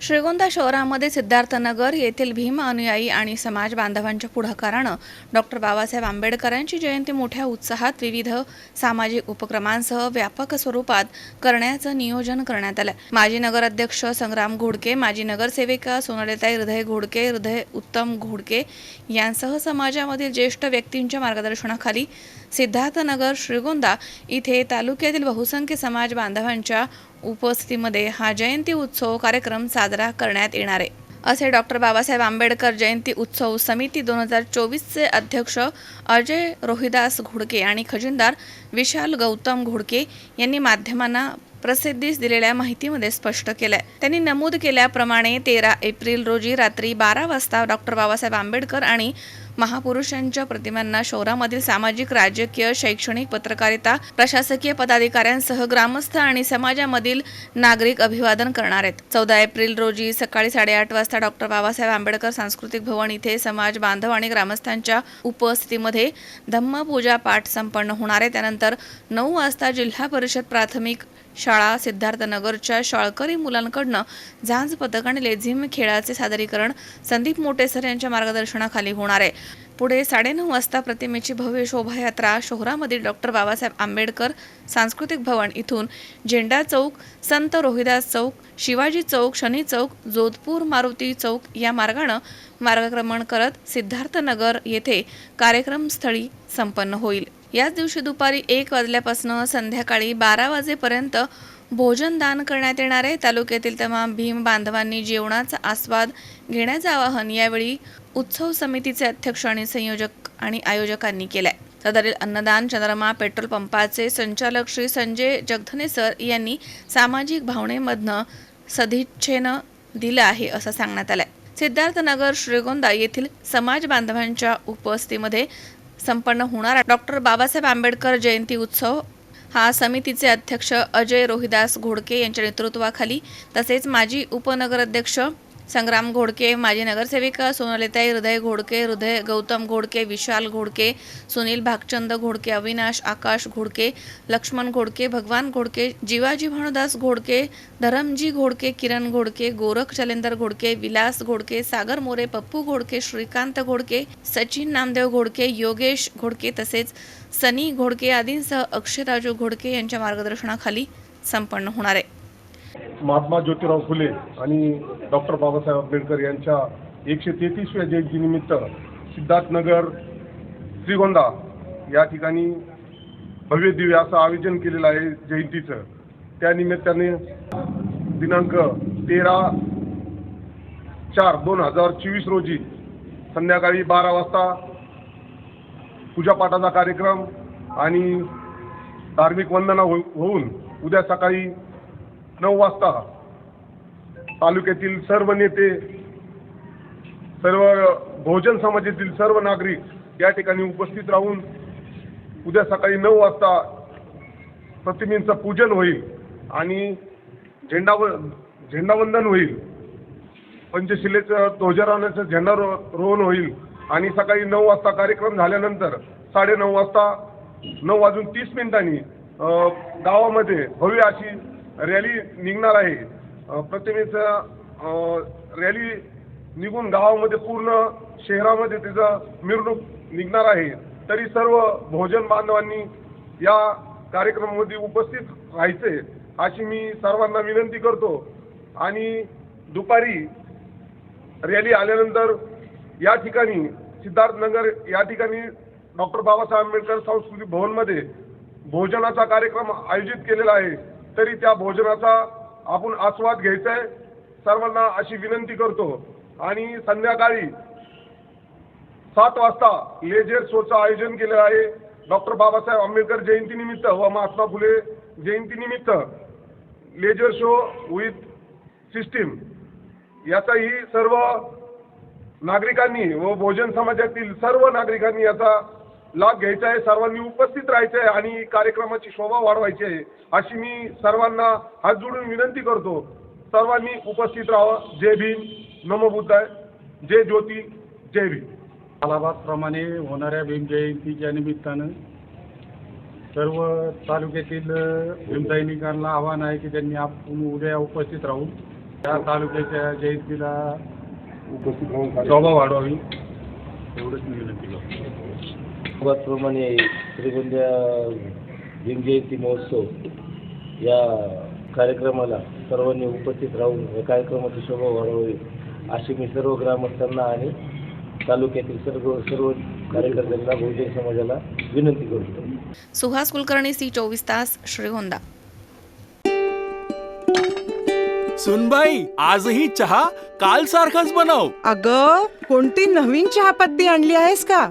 श्रीगोंदा शहरामध्ये सिद्धार्थनगर येथील भीम अनुयायी आणि समाज बांधवांच्या पुढाकारानं डॉक्टर बाबासाहेब आंबेडकरांची जयंती मोठ्या उत्साहात विविध सामाजिक उपक्रमांसह व्यापक स्वरूपात करण्याचं नियोजन करण्यात आलं. माजी नगराध्यक्ष संग्राम घोडके माजी नगरसेविका सोनालीताई हृदय घोडके हृदय उत्तम घोडके यांसह समाजामधील ज्येष्ठ व्यक्तींच्या मार्गदर्शनाखाली सिद्धार्थनगर श्रीगोंदा इथे तालुक्यातील बहुसंख्य समाज बांधवांच्या उपस्थितीमध्ये हा जयंती उत्सव कार्यक्रम साजरा करण्यात येणार आहे. असे डॉक्टर बाबासाहेब आंबेडकर जयंती उत्सव समिती दोन हजार चोवीसचे अध्यक्ष अजय रोहिदास घोडके आणि खजिनदार विशाल गौतम घोडके यांनी माध्यमांना प्रसिद्धीस दिलेल्या माहितीमध्ये स्पष्ट केलंय. त्यांनी नमूद केल्याप्रमाणे तेरा एप्रिल रोजी रात्री बारा वाजता डॉक्टर बाबासाहेब आंबेडकर आणि महापुरुषांच्या प्रतिमांना शहरामधील सामाजिक राजकीय शैक्षणिक पत्रकारिता प्रशासकीय पदाधिकाऱ्यांसह ग्रामस्थ आणि समाजामधील नागरिक अभिवादन करणार आहेत. चौदा एप्रिल रोजी सकाळी साडेआठ वाजता डॉक्टर बाबासाहेब आंबेडकर सांस्कृतिक भवन इथे समाज बांधव आणि ग्रामस्थांच्या उपस्थितीमध्ये धम्मपूजा पाठ संपन्न होणार आहे. त्यानंतर नऊ वाजता जिल्हा परिषद प्राथमिक शाळा सिद्धार्थनगरच्या शाळकरी मुलांकडनं झांज पथक आणि लेझिम खेळाचे सादरीकरण संदीप मोटेसर यांच्या मार्गदर्शनाखाली होणार आहे. पुढे साडेनऊ वाजता प्रतिमेची भव्य शोभायात्रा शहरामधील डॉक्टर बाबासाहेब आंबेडकर सांस्कृतिक भवन इथून झेंडा चौक संत रोहिदास चौक शिवाजी चौक शनी चौक जोधपूर मारुती चौक या मार्गानं मार्गक्रमण करत सिद्धार्थनगर येथे कार्यक्रमस्थळी संपन्न होईल. याच दिवशी दुपारी एक वाजल्यापासून संध्याकाळी बारा वाजेपर्यंत भोजन दान करण्यात येणार आहे. तालुक्यातील तमाम भीम बांधवांनी जेवणाचा आस्वाद घेण्याचं आवाहन यावेळी उत्सव समितीचे अध्यक्ष आणि संयोजक आणि आयोजकांनी केलं आहे सदरील अन्नदान चंद्रमा पेट्रोल पंपाचे संचालक श्री संजय जगधने सर यांनी सामाजिक भावनेमधनं सदिच्छेनं दिलं आहे असं सांगण्यात आलंय. सिद्धार्थनगर श्रीगोंदा येथील समाज बांधवांच्या उपस्थितीमध्ये संपन्न होणारा. डॉक्टर बाबासाहेब आंबेडकर जयंती उत्सव हा समितीचे अध्यक्ष अजय रोहिदास घोडके यांच्या नेतृत्वाखाली तसेच माजी उपनगराध्यक्ष संग्राम घोडके माजी नगरसेविका सोनलिताई हृदय घोडके हृदय गौतम घोडके विशाल घोडके सुनील भागचंद घोडके अविनाश आकाश घोडके लक्ष्मण घोडके भगवान घोडके जीवाजी भानुदास घोडके धरमजी घोडके किरण घोडके गोरख चलेंदर घोडके विलास घोडके सागर मोरे पप्पू घोडके श्रीकांत घोडके सचिन नामदेव घोडके योगेश घोडके तसेच सनी घोडके आदींसह अक्षयराजू घोडके यांच्या मार्गदर्शनाखाली संपन्न होणार आहे. महात्मा ज्योतिराव फुले आणि डॉक्टर बाबासाहेब आंबेडकर यांच्या एकशे तेहतीसव्या जयंतीनिमित्त सिद्धार्थनगर श्रीगोंदा या ठिकाणी भव्य दिव्य असं आयोजन केलेलं आहे जयंतीचं. त्यानिमित्ताने दिनांक तेरा चार दोन हजार चोवीस रोजी संध्याकाळी बारा वाजता पूजापाठाचा कार्यक्रम आणि धार्मिक वंदना हो होऊन उद्या सकाळी नऊ वाजता तालुक्यातील सर्व नेते सर्व बहुजन समाजातील सर्व नागरिक या ठिकाणी उपस्थित राहून उद्या सकाळी नऊ वाजता प्रतिमेचं पूजन होईल आणि झेंडाव झेंडावंदन होईल. पंचशिलेचं ध्वजारोहणाचं झेंडा रो रोहण होईल आणि सकाळी नऊ वाजता कार्यक्रम झाल्यानंतर साडेनऊ वाजता नऊ वाजून तीस मिनिटांनी गावामध्ये भव्य अशी रॅली निघणार आहे. अ, रॅली निघून गावामध्ये पूर्ण शहरामध्ये तिचं मिरवणूक निघणार आहे. तरी सर्व भोजन बांधवांनी या कार्यक्रमामध्ये उपस्थित राहायचे अशी मी सर्वांना विनंती करतो. आणि दुपारी रॅली आल्यानंतर या ठिकाणी सिद्धार्थनगर या ठिकाणी डॉक्टर बाबासाहेब आंबेडकर सांस्कृतिक भवनमध्ये भोजनाचा कार्यक्रम आयोजित केलेला आहे. तरी त्या भोजनाचा आपण आस्वाद घ्यायचा आहे सर्वांना अशी विनंती करतो. आणि संध्याकाळी सात वाजता लेजर शोचं आयोजन केलं आहे. डॉक्टर बाबासाहेब आंबेडकर जयंतीनिमित्त व महात्मा फुले जयंतीनिमित्त लेजर शो विथ सिस्टीम. याचाही सर्व नागरिकांनी व भोजन समाजातील सर्व नागरिकांनी याचा लाभ घ्यायचा आहे सर्वांनी उपस्थित राहायचं आहे आणि कार्यक्रमाची शोभा वाढवायची आहे अशी मी सर्वांना हात जोडून विनंती करतो. सर्वांनी उपस्थित राहावं. जय भीम. नमो बुद्धाय. जय ज्योती. जय भीम. प्रमाणे होणाऱ्या भीम जयंतीच्या निमित्तानं सर्व तालुक्यातील अ, भीमसैनिकांना आव्हान आहे की त्यांनी आपण उद्या उपस्थित राहून त्या तालुक्याच्या जयंतीला उपस्थित राहून शोभा वाढवावी. एवढंच मी विनंती करतो. त्याचप्रमाणे श्रीगोंद्या भीमजयंती महोत्सव या कार्यक्रमाला सर्वांनी उपस्थित राहून या कार्यक्रमाची शोभा वाढवावी अशी मी सर्व ग्रामस्थांना आणि तालुक्यातील सर्व सर्व कार्यकर्त्यांना बहुजन समाजाला विनंती करतो. सुहास कुलकर्णी सी चोवीस तास श्रीगोंदा. सुनबाई आजही चहा काल सारखाच बनव. अग कोणती नवीन चहापत्ती आणली आहेस का?